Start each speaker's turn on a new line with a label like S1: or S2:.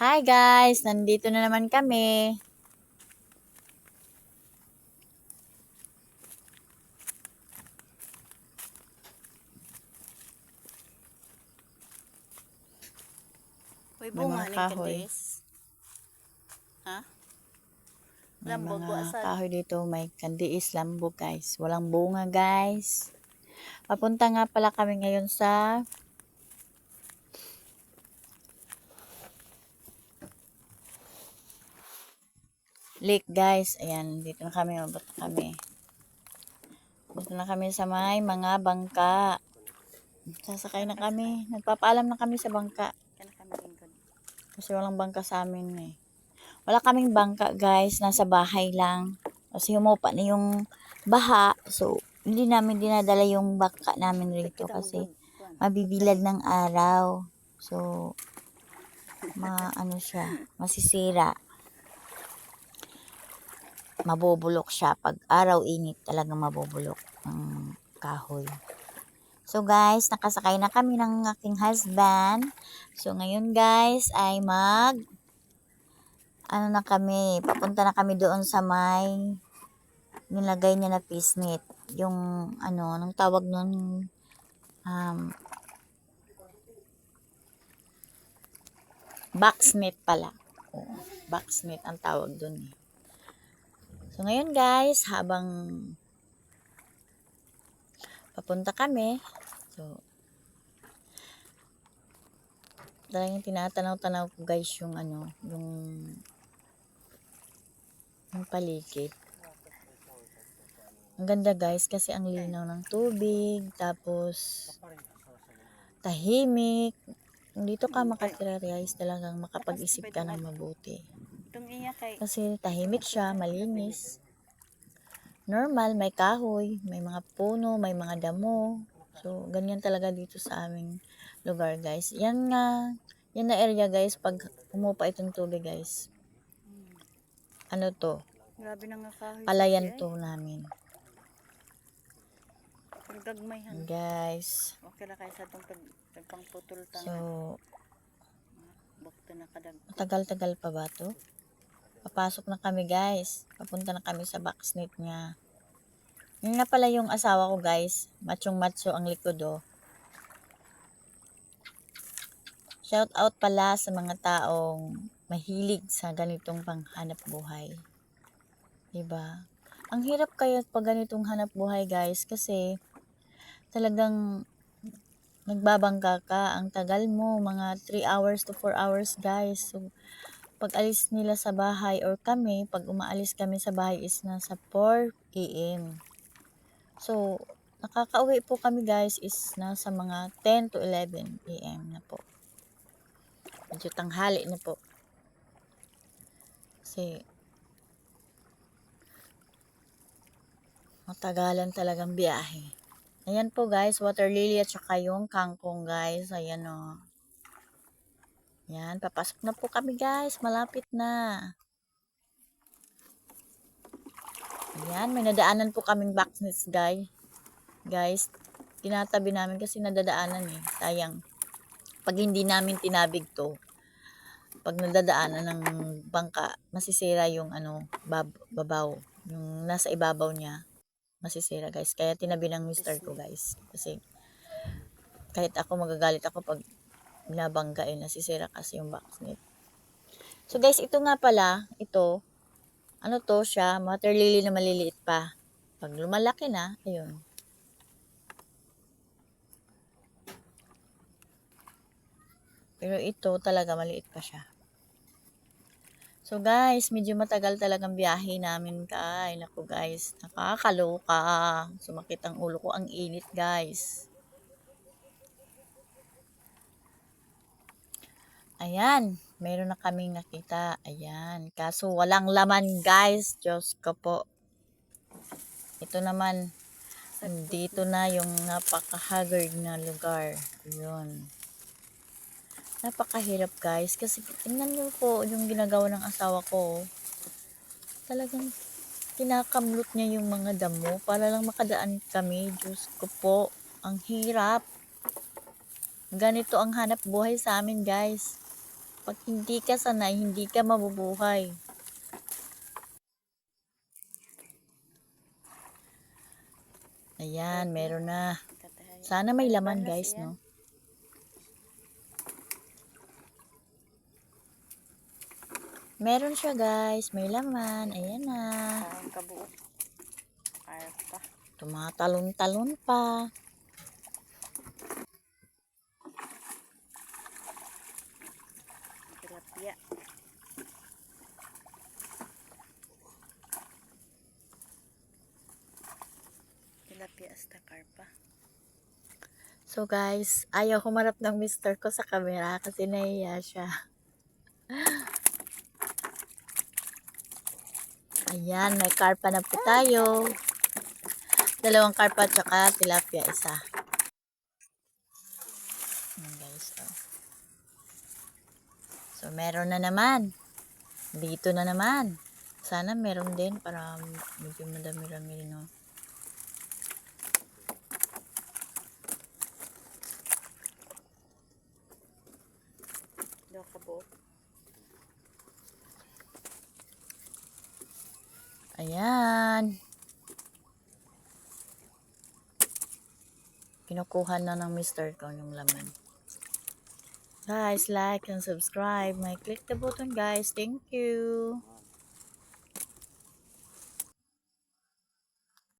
S1: Hi guys! Nandito na naman kami.
S2: Uy, bunga ni
S1: kahoy.
S2: kadis. Ha?
S1: May
S2: Lambog,
S1: mga
S2: asad.
S1: kahoy dito. May kandiis lambog guys. Walang bunga guys. Papunta nga pala kami ngayon sa lake guys. Ayan, dito na kami. Mabot na kami. Dito na kami sa may mga bangka. Sasakay na kami. Nagpapaalam na kami sa bangka. Kasi walang bangka sa amin eh. Wala kaming bangka guys, nasa bahay lang. Kasi humupa na yung baha. So, hindi namin dinadala yung bangka namin rito kasi mabibilad ng araw. So, ma ano siya, masisira. Mabubulok siya. Pag araw init talaga mabubulok ang kahoy. So guys, nakasakay na kami ng aking husband. So ngayon guys ay mag ano na kami, papunta na kami doon sa may nilagay niya na fish net. Yung ano, anong tawag nun? Um, box pala. Oo, box ang tawag doon eh. So ngayon guys, habang papunta kami, so talagang tinatanaw-tanaw ko guys yung ano, yung yung paligid. Ang ganda guys kasi ang linaw ng tubig, tapos tahimik. Dito ka makatirarealize talagang makapag-isip ka ng mabuti.
S2: Itong
S1: Kasi tahimik siya, malinis. Normal, may kahoy, may mga puno, may mga damo. So, ganyan talaga dito sa aming lugar, guys. Yan nga, yan na area, guys, pag umupa itong tubig, guys. Ano to?
S2: grabe na nga kahoy.
S1: Palayan to namin.
S2: Pero gagmayhan.
S1: Guys.
S2: Okay ra kay sa tong pag pagpangputol ta.
S1: So,
S2: Bukto na kadag.
S1: matagal-tagal pa ba to? Papasok na kami, guys. Papunta na kami sa boxnet niya. Yun nga pala yung asawa ko, guys. Machong macho ang likod, oh. Shout out pala sa mga taong mahilig sa ganitong panghanap buhay. Diba? Ang hirap kaya pag ganitong hanap buhay, guys, kasi talagang nagbabangka ka. Ang tagal mo, mga 3 hours to 4 hours, guys. So, pag alis nila sa bahay or kami, pag umaalis kami sa bahay is nasa 4 a.m. So, nakakauwi po kami guys is nasa mga 10 to 11 a.m. na po. Medyo tanghali na po. Kasi, matagalan talagang biyahe. Ayan po guys, water lily at saka yung kangkong guys. Ayan o. Yan, papasok na po kami guys. Malapit na. Ayan, may nadaanan po kaming boxnets guys. Guys, tinatabi namin kasi nadadaanan eh. Sayang. Pag hindi namin tinabig to, pag nadadaanan ng bangka, masisira yung ano, bab babaw. Yung nasa ibabaw niya, masisira guys. Kaya tinabi ng mister ko guys. Kasi kahit ako magagalit ako pag binabangga eh, nasisira kasi yung boxnet. So guys, ito nga pala, ito, ano to siya, water lily na maliliit pa. Pag lumalaki na, ayun. Pero ito talaga maliit pa siya. So guys, medyo matagal talagang biyahe namin kay. Naku guys, nakakaloka. Sumakit ang ulo ko. Ang init guys. Ayan, meron na kaming nakita. Ayan, kaso walang laman guys. Diyos ko po. Ito naman, dito na yung napaka-haggard na lugar. Yun. Napakahirap guys. Kasi tingnan niyo po yung ginagawa ng asawa ko. Talagang kinakamlot niya yung mga damo para lang makadaan kami. Diyos ko po. Ang hirap. Ganito ang hanap buhay sa amin guys. Pag hindi ka sanay, hindi ka mabubuhay. Ayan, meron na. Sana may laman guys, no? Meron siya guys, may laman. Ayan na. Tumatalon-talon pa.
S2: Tilapia. Hasta karpa.
S1: So guys, ayaw humarap ng mister ko sa camera kasi nahiya siya. Ayan, may karpa na po tayo. Dalawang karpa tsaka tilapia isa. Ayan guys, oh. So meron na naman. Dito na naman. Sana meron din para medyo madami-rami no.
S2: Daw kabuo.
S1: Ayan. Kinukuha na ng mister ko yung laman. Guys, like and subscribe. May click the button guys. Thank you.